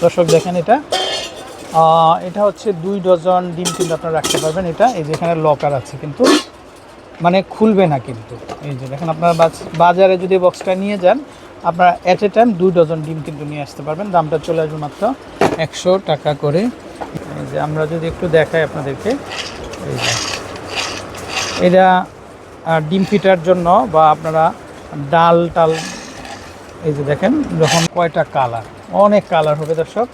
দর্শক, দেখেন এটা। এটা হচ্ছে দুই ডজন ডিম কিন্তু আপনারা রাখতে পারবেন এটা। এই যে এখানে লকার আছে কিন্তু। মানে খুলবে না কিন্তু। এই যে দেখেন, আপনারা বাজ- বাজারে যদি বক্সটা নিয়ে যান, আপনারা অ্যাট এ টাইম দুই ডজন ডিম কিন্তু নিয়ে আসতে পারবেন। দামটা চলে আসবে মাত্র একশো টাকা করে। এই যে আমরা যদি একটু দেখাই আপনাদেরকে। এই যে। এটা ডিম ফিটার জন্য বা আপনারা ডাল টাল এই যে দেখেন, যখন কয়টা কালার, অনেক কালার হবে দর্শক।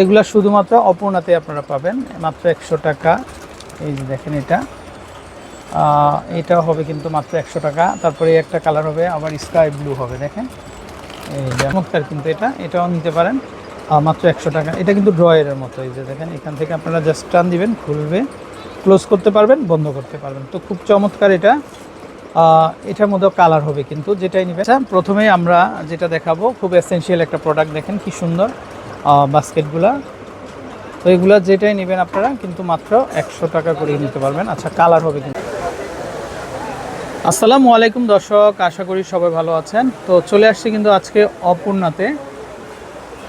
এগুলো শুধুমাত্র অপূর্ণাতে আপনারা পাবেন, মাত্র একশো টাকা। এই যে দেখেন এটা। এটাও হবে কিন্তু মাত্র একশো টাকা। তারপরে একটা কালার হবে, আবার স্কাই ব্লু হবে, দেখেন। এই চমৎকার কিন্তু এটা, এটাও নিতে পারেন। মাত্র একশো টাকা। এটা কিন্তু ড্রয়ারের মতো, এই যে দেখেন, এখান থেকে আপনারা জাস্ট টান দিবেন, খুলবে, ক্লোজ করতে পারবেন, বন্ধ করতে পারবেন। তো খুব চমৎকার এটা। এটার মধ্যেও কালার হবে কিন্তু, যেটাই নেবেন। আচ্ছা প্রথমেই আমরা যেটা দেখাবো, খুব এসেনশিয়াল একটা প্রোডাক্ট দেখেন, কি সুন্দর বাস্কেটগুলা। তো এগুলা যেটাই নেবেন আপনারা, কিন্তু মাত্র একশো টাকা করে নিতে পারবেন। আচ্ছা কালার হবে কিন্তু। আসসালামু আলাইকুম দর্শক, আশা করি সবাই ভালো আছেন। তো চলে আসছি কিন্তু আজকে অপূর্ণাতে।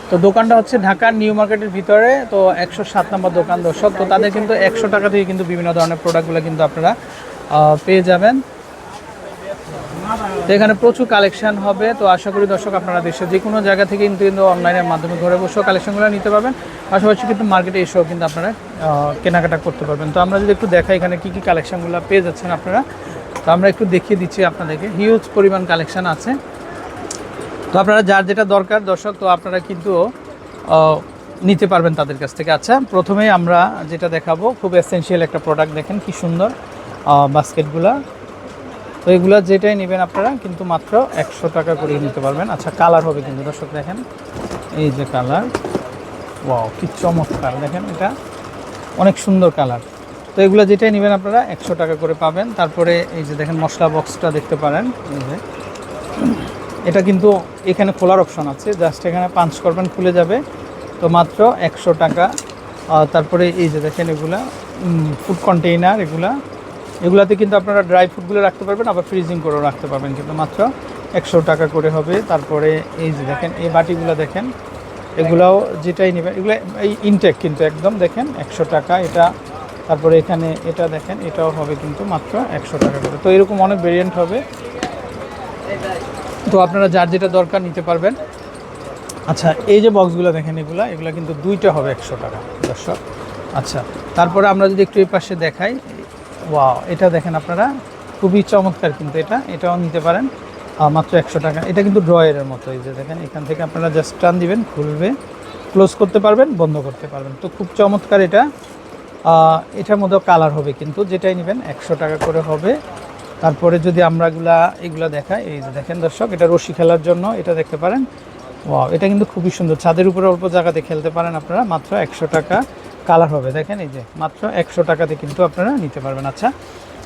তো দোকানটা হচ্ছে ঢাকার নিউ মার্কেটের ভিতরে, তো একশো সাত নম্বর দোকান দর্শক। তো তাদের কিন্তু একশো টাকা থেকে কিন্তু বিভিন্ন ধরনের প্রোডাক্টগুলো কিন্তু আপনারা পেয়ে যাবেন। এখানে প্রচুর কালেকশন হবে, তো আশা করি দর্শক আপনারা দেশের যে কোনো জায়গা থেকে কিন্তু কিন্তু অনলাইনের মাধ্যমে ঘরে বসেও কালেকশনগুলো নিতে পারবেন। পাশাপাশি কিন্তু মার্কেটে এসেও কিন্তু আপনারা কেনাকাটা করতে পারবেন। তো আমরা যদি একটু দেখাই এখানে কী কী কালেকশনগুলো পেয়ে যাচ্ছেন আপনারা, তো আমরা একটু দেখিয়ে দিচ্ছি আপনাদেরকে। হিউজ পরিমাণ কালেকশন আছে। তো আপনারা যার যেটা দরকার দর্শক, তো আপনারা কিন্তু নিতে পারবেন তাদের কাছ থেকে। আচ্ছা প্রথমেই আমরা যেটা দেখাবো, খুব এসেনশিয়াল একটা প্রোডাক্ট দেখেন কি সুন্দর বাস্কেটগুলা তো এগুলো যেটাই নেবেন আপনারা, কিন্তু মাত্র একশো টাকা করে নিতে পারবেন। আচ্ছা কালার হবে কিন্তু, দর্শক দেখেন। এই যে কালার, ওয়াও, কি চমৎকার, দেখেন এটা। অনেক সুন্দর কালার। তো এগুলো যেটাই নেবেন আপনারা, একশো টাকা করে পাবেন। তারপরে এই যে দেখেন, মশলা বক্সটা দেখতে পারেন। এই যে। এটা কিন্তু এখানে খোলার অপশন আছে। জাস্ট এখানে পাঞ্চ করবেন, খুলে যাবে। তো মাত্র একশো টাকা। তারপরে এই যে দেখেন এগুলা ফুড কন্টেইনার এগুলা। এগুলাতে কিন্তু আপনারা ড্রাই ফ্রুটগুলো রাখতে পারবেন, আবার ফ্রিজিং করেও রাখতে পারবেন কিন্তু মাত্র একশো টাকা করে হবে। তারপরে এই যে দেখেন, এই বাটিগুলো দেখেন, এগুলাও যেটাই নেবেন, এগুলো এই ইনটেক কিন্তু একদম দেখেন, একশো টাকা এটা। তারপরে এখানে এটা দেখেন, এটাও হবে কিন্তু মাত্র একশো টাকা করে। তো এরকম অনেক ভেরিয়েন্ট হবে। তো আপনারা যার যেটা দরকার নিতে পারবেন। আচ্ছা এই যে বক্সগুলো দেখেন এগুলা, এগুলো কিন্তু দুইটা হবে একশো টাকা, দর্শক। আচ্ছা তারপরে আমরা যদি একটু এই পাশে দেখাই ওয়াও এটা দেখেন আপনারা। খুবই চমৎকার কিন্তু এটা। এটাও নিতে পারেন। মাত্র একশো টাকা। এটা কিন্তু ড্রয়ারের মতো, এই যে দেখেন, এখান থেকে আপনারা জাস্ট টান দিবেন, খুলবে, ক্লোজ করতে পারবেন, বন্ধ করতে পারবেন। তো খুব চমৎকার এটা। এটার মধ্যেও কালার হবে কিন্তু, যেটাই নেবেন, একশো টাকা করে হবে। তারপরে যদি আমরা এগুলা দেখাই, এই যে দেখেন দর্শক, এটা রশি খেলার জন্য, এটা দেখতে পারেন। ওয়াও এটা কিন্তু খুবই সুন্দর। ছাদের উপরে অল্প জায়গাতে খেলতে পারেন আপনারা, মাত্র একশো টাকা। কালার হবে, দেখেন এই যে, মাত্র একশো টাকাতে কিন্তু আপনারা নিতে পারবেন। আচ্ছা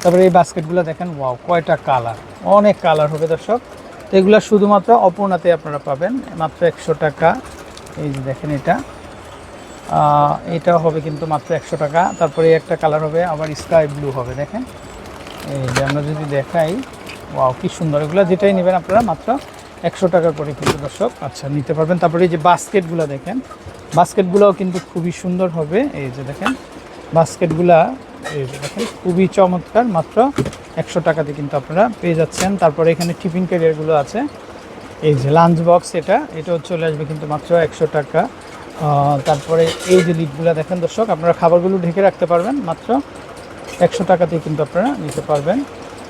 তারপরে এই বাস্কেটগুলো দেখেন, ওয়াও, কয়টা কালার, অনেক কালার হবে দর্শক। তো এগুলো শুধুমাত্র অপূর্ণাতে আপনারা পাবেন, মাত্র একশো টাকা। এই যে দেখেন এটা এটাও হবে কিন্তু মাত্র একশো টাকা। তারপরে একটা কালার হবে, আবার স্কাই ব্লু হবে, দেখেন। এই যে আমরা যদি দেখাই, ওয়াও, কি সুন্দর। এগুলো যেটাই নেবেন আপনারা মাত্র একশো টাকা করে কিন্তু দর্শক আচ্ছা নিতে পারবেন। তারপরে এই যে বাস্কেটগুলো দেখেন বাস্কেটগুলোও কিন্তু খুবই সুন্দর হবে। এই যে দেখেন, বাস্কেটগুলা, এই যে দেখেন, খুবই চমৎকার। মাত্র একশো টাকাতে কিন্তু আপনারা পেয়ে যাচ্ছেন। তারপরে এখানে টিফিন ক্যারিয়ারগুলো আছে। এই যে লাঞ্চ বক্স এটা, এটাও চলে আসবে কিন্তু মাত্র একশো টাকা। তারপরে এই যে লিডগুলো দেখেন দর্শক, আপনারা খাবারগুলো ঢেকে রাখতে পারবেন। মাত্র একশো টাকাতেই কিন্তু আপনারা নিতে পারবেন।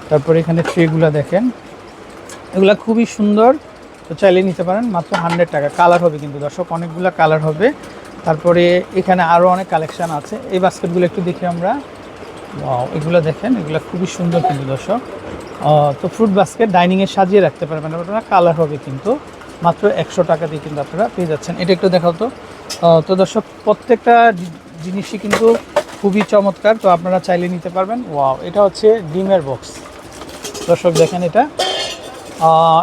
তারপরে এখানে ট্রেগুলো দেখেন। এগুলা খুবই সুন্দর। তো চাইলে নিতে পারেন, মাত্র হান্ড্রেড টাকা। কালার হবে কিন্তু দর্শক, অনেকগুলো কালার হবে। তারপরে এখানে আরও অনেক কালেকশান আছে। এই বাস্কেটগুলো একটু দেখি আমরা। এগুলো দেখেন, এগুলো খুবই সুন্দর কিন্তু দর্শক। তো ফ্রুট বাস্কেট ডাইনিংয়ে সাজিয়ে রাখতে পারবেন। আপনারা কালার হবে কিন্তু। মাত্র একশো টাকা দিয়ে কিন্তু আপনারা পেয়ে যাচ্ছেন। এটা একটু দেখাও তো। তো দর্শক, প্রত্যেকটা জিনিসই কিন্তু খুবই চমৎকার। তো আপনারা চাইলে নিতে পারবেন। ওয়াও এটা হচ্ছে ডিমের বক্স দর্শক, দেখেন এটা।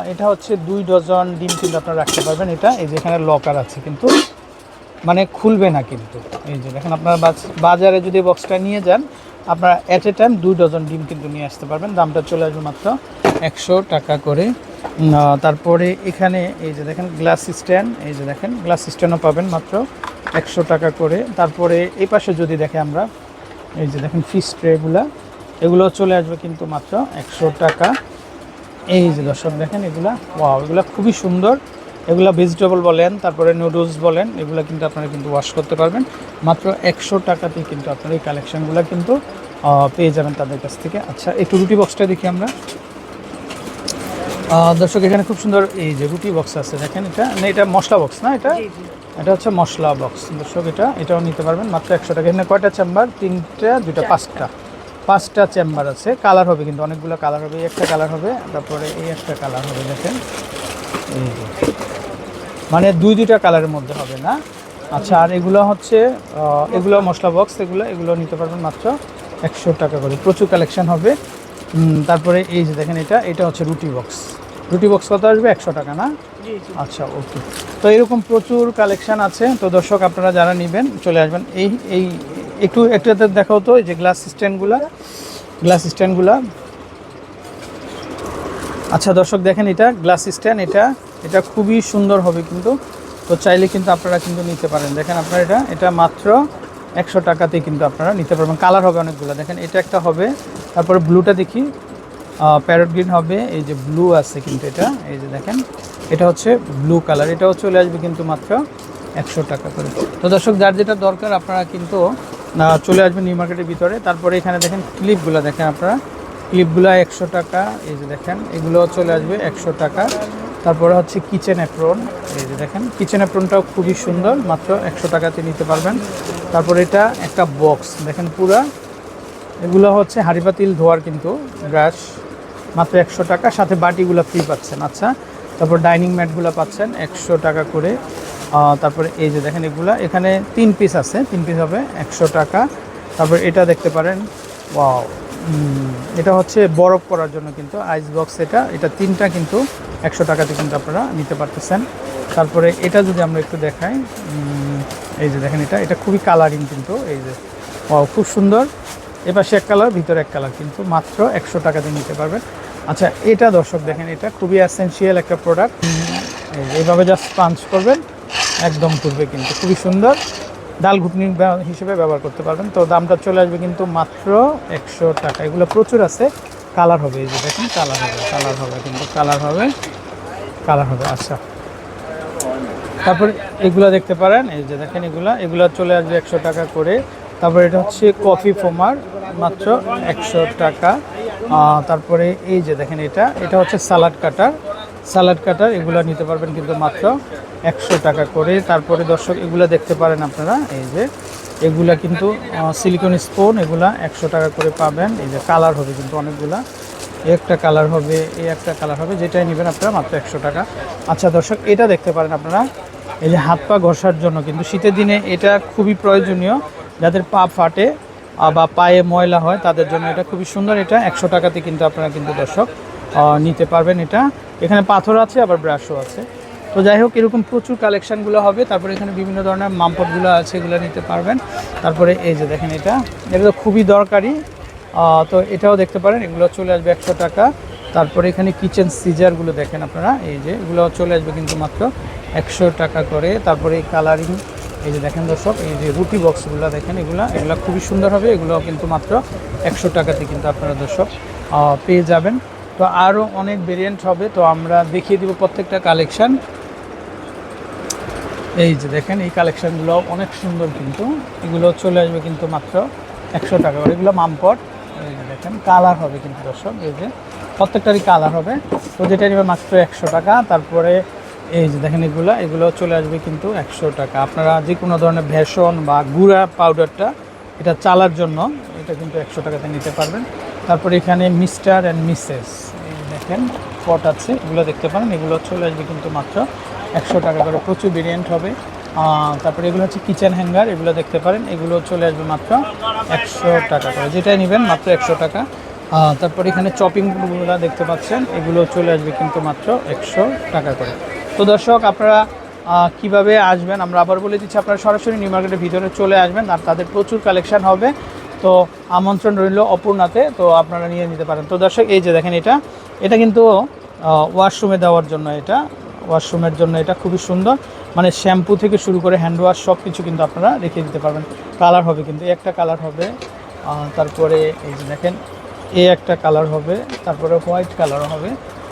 এটা হচ্ছে দুই ডজন ডিম কিন্তু আপনারা রাখতে পারবেন এটা। এই যে এখানে লকার আছে কিন্তু। মানে খুলবে না কিন্তু। এই যে দেখেন আপনারা বাজ- বাজারে যদি বক্সটা নিয়ে যান, আপনারা অ্যাট এ টাইম দুই ডজন ডিম কিন্তু নিয়ে আসতে পারবেন। দামটা চলে আসবে মাত্র একশো টাকা করে। তারপরে এখানে এই যে দেখেন গ্লাস স্ট্যান্ড এই যে দেখেন গ্লাস স্ট্যান্ডও পাবেন মাত্র একশো টাকা করে। তারপরে এই পাশে যদি দেখে আমরা, এই যে দেখেন ফিশ ট্রেগুলা এগুলো চলে আসবে কিন্তু মাত্র একশো টাকা। এই যে দর্শক দেখেন এগুলা ওয়াও এগুলা খুবই সুন্দর। এগুলা ভেজিটেবল বলেন তারপরে নুডলস বলেন এগুলো কিন্তু আপনারা কিন্তু ওয়াশ করতে পারবেন। মাত্র একশো টাকাতেই কিন্তু আপনারা এই কালেকশনগুলো কিন্তু পেয়ে যাবেন তাদের কাছ থেকে। আচ্ছা একটু রুটি বক্সটা দেখি আমরা। দর্শক এখানে খুব সুন্দর এই যে রুটি বক্স আছে দেখেন এটা? না এটা মশলা বক্স না এটা? এটা হচ্ছে মশলা বক্স দর্শক এটা এটাও নিতে পারবেন। মাত্র একশো টাকা। এখানে কয়টা চেম্বার? তিনটা দুইটা পাঁচটা। পাঁচটা চেম্বার আছে। কালার হবে কিন্তু অনেকগুলো কালার হবে। এই একটা কালার হবে তারপরে এই একটা কালার হবে দেখেন। মানে দুই দুইটা কালারের মধ্যে হবে না? আচ্ছা আর এগুলো হচ্ছে এগুলো মশলা বক্স এগুলো এগুলো নিতে পারবেন মাত্র একশো টাকা করে। প্রচুর কালেকশন হবে। তারপরে এই যে দেখেন এটা এটা হচ্ছে রুটি বক্স রুটি বক্স কত আসবে? একশো টাকা না? আচ্ছা ওকে তো এরকম প্রচুর কালেকশান আছে। তো দর্শক আপনারা যারা নেবেন চলে আসবেন। এই এই একটু একটাতে দেখাও তো যে গ্লাস স্ট্যান্ডগুলা গ্লাস স্ট্যান্ডগুলা আচ্ছা দর্শক, দেখেন এটা গ্লাস স্ট্যান্ড এটা এটা খুবই সুন্দর হবে কিন্তু। তো চাইলে কিন্তু আপনারা কিন্তু নিতে পারেন। দেখেন আপনারা এটা এটা মাত্র একশো টাকাতে কিন্তু আপনারা নিতে পারবেন। কালার হবে অনেকগুলো। দেখেন এটা একটা হবে, তারপরে ব্লুটা দেখি। প্যারট গ্রিন হবে, এই যে ব্লু আছে কিন্তু এটা, এই যে দেখেন। এটা হচ্ছে ব্লু কালার এটাও চলে আসবে কিন্তু মাত্র একশো টাকা করে। তো দর্শক, যার যেটা দরকার, আপনারা কিন্তু চলে আসবেন নিউ মার্কেটের ভিতরে। তারপরে এখানে দেখেন ক্লিপগুলো দেখেন আপনারা। ক্লিপগুলো একশো টাকা, এই যে দেখেন, এগুলো চলে আসবে একশো টাকা। তারপরে হচ্ছে কিচেন অ্যাপ্রন, এই যে দেখেন, কিচেন অ্যাপ্রনটাও খুবই সুন্দর, মাত্র একশো টাকাতে নিতে পারবেন। তারপর এটা একটা বক্স, দেখেন পুরা। এগুলো হচ্ছে হাঁড়িপাতিল ধোয়ার কিন্তু ব্রাশ, মাত্র একশো টাকা, সাথে বাটিগুলো ফ্রি পাচ্ছেন। আচ্ছা তারপর ডাইনিং ম্যাটগুলো পাচ্ছেন, একশো টাকা করে। তারপরে এই যে দেখেন এগুলা, এখানে তিন পিস আছে, তিন পিস হবে একশো টাকা। তারপর এটা দেখতে পারেন, ওয়াও এটা হচ্ছে বরফ করার জন্য কিন্তু আইস বক্স এটা। এটা তিনটা কিন্তু একশো টাকাতে কিন্তু আপনারা নিতে পারতেছেন। তারপরে এটা যদি আমরা একটু দেখাই এই যে দেখেন এটা এটা খুবই কালারিং কিন্তু, এই যে খুব সুন্দর। এপাশে এক কালার ভিতরে এক কালার কিন্তু, মাত্র একশো টাকাতে নিতে পারবেন। আচ্ছা এটা দর্শক দেখেন, এটা খুবই অ্যাসেন্সিয়াল একটা প্রোডাক্ট এইভাবে জাস্ট পাঞ্চ করবেন, একদম করবে কিন্তু। খুবই সুন্দর। ডাল ঘুটনি হিসেবে ব্যবহার করতে পারবেন। তো দামটা চলে আসবে কিন্তু মাত্র একশো টাকা। এগুলো প্রচুর আছে। কালার হবে, এই যে দেখেন কালার হবে কালার হবে কিন্তু কালার হবে কালার হবে আচ্ছা। তারপর এগুলো দেখতে পারেন, এই যে দেখেন এগুলা। এগুলো চলে আসবে একশো টাকা করে। তারপরে এটা হচ্ছে কফি ফোমার, মাত্র একশো টাকা। তারপরে এই যে দেখেন এটা এটা হচ্ছে সালাড কাটার। সালাড কাটার এগুলো নিতে পারবেন কিন্তু মাত্র একশো টাকা করে। তারপরে দর্শক, এগুলো দেখতে পারেন আপনারা, এই যে এগুলা কিন্তু সিলিকন স্পুন এগুলা একশো টাকা করে পাবেন। এই যে কালার হবে কিন্তু অনেকগুলা। একটা কালার হবে এই একটা কালার হবে, যেটাই নেবেন আপনারা মাত্র একশো টাকা। আচ্ছা দর্শক, এটা দেখতে পারেন আপনারা। এই যে হাত পা ঘষার জন্য কিন্তু শীতের দিনে এটা খুবই প্রয়োজনীয়। যাদের পা ফাটে বা পায়ে ময়লা হয়, তাদের জন্য এটা খুবই সুন্দর। এটা একশো টাকাতে কিন্তু আপনারা কিন্তু দর্শক নিতে পারবেন এটা। এখানে পাথর আছে, আবার ব্রাশও আছে। তো যাই হোক, এরকম প্রচুর কালেকশানগুলো হবে। তারপরে এখানে বিভিন্ন ধরনের মামপটগুলো আছে, এগুলো নিতে পারবেন। তারপরে এই যে দেখেন এটা এটা তো খুবই দরকারি। তো এটাও দেখতে পারেন, এগুলো চলে আসবে একশো টাকা। তারপরে এখানে কিচেন সিজারগুলো দেখেন আপনারা, এই যে এগুলো চলে আসবে কিন্তু মাত্র একশো টাকা করে। তারপরে এই কালারিং এই যে দেখেন দর্শক, এই যে রুটি বক্সগুলো দেখেন, এগুলো এগুলো খুবই সুন্দর হবে, এগুলো কিন্তু মাত্র একশো টাকাতে কিন্তু আপনারা দর্শক পেয়ে যাবেন। তো আরও অনেক ভেরিয়েন্ট হবে, তো আমরা দেখিয়ে দিব প্রত্যেকটা কালেকশন এই যে দেখেন, এই কালেকশানগুলো অনেক সুন্দর কিন্তু, এগুলো চলে আসবে কিন্তু মাত্র একশো টাকা করে। এগুলো মামপট, এই যে দেখেন কালার হবে কিন্তু দর্শক, এই যে প্রত্যেকটারই কালার হবে। তো যেটা নেবে মাত্র একশো টাকা, তারপরে এই যে দেখেন এগুলো এগুলো চলে আসবে কিন্তু একশো টাকা। আপনারা যে কোনো ধরনের ভেষণ বা গুঁড়া পাউডারটা এটা চালার জন্য এটা কিন্তু একশো টাকাতে নিতে পারবেন। তারপরে এখানে মিস্টার অ্যান্ড মিসেস, এই দেখেন পট আছে, এগুলো দেখতে পারেন, এগুলো চলে আসবে কিন্তু মাত্র একশো টাকা করে। প্রচুর ভেরিয়েন্ট হবে। তারপরে এগুলো হচ্ছে কিচেন হ্যাঙ্গার এগুলো দেখতে পারেন, এগুলো চলে আসবে মাত্র একশো টাকা করে। যেটাই নেবেন মাত্র একশো টাকা। তারপরে এখানে চপিংগুলো দেখতে পাচ্ছেন, এগুলো চলে আসবে কিন্তু মাত্র একশো টাকা করে। তো দর্শক, আপনারা কীভাবে আসবেন? আমরা আবার বলে দিচ্ছি, আপনারা সরাসরি নিউ মার্কেটের ভিতরে চলে আসবেন, আর তাদের প্রচুর কালেকশন হবে। তো আমন্ত্রণ রইল অপূর্ণাতে, তো আপনারা নিয়ে নিতে পারেন। তো দর্শক, এই যে দেখেন এটা এটা কিন্তু ওয়াশরুমে দেওয়ার জন্য এটা, ওয়াশরুমের জন্য এটা খুবই সুন্দর। মানে শ্যাম্পু থেকে শুরু করে হ্যান্ড ওয়াশ সব কিছু কিন্তু আপনারা রেখে দিতে পারবেন। কালার হবে কিন্তু, একটা কালার হবে তারপরে এই যে দেখেন এ একটা কালার হবে, তারপরে হোয়াইট কালার হবে।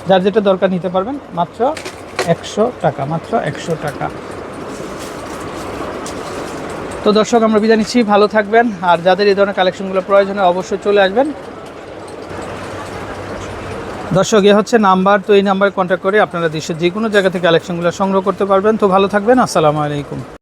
যার যেটা দরকার নিতে পারবেন, মাত্র একশো টাকা, মাত্র একশো টাকা। তো দর্শক, আমরা বিদায় নিচ্ছি, ভালো থাকবেন। আর যাদের এই ধরনের কালেকশনগুলো প্রয়োজন হয়, অবশ্যই চলে আসবেন। দর্শক, এ হচ্ছে নাম্বার। তো এই নাম্বারে কন্ট্যাক্ট করে আপনারা দেশের যে কোনো জায়গা থেকে কালেকশনগুলো সংগ্রহ করতে পারবেন। তো ভালো থাকবেন, আসসালামু আলাইকুম।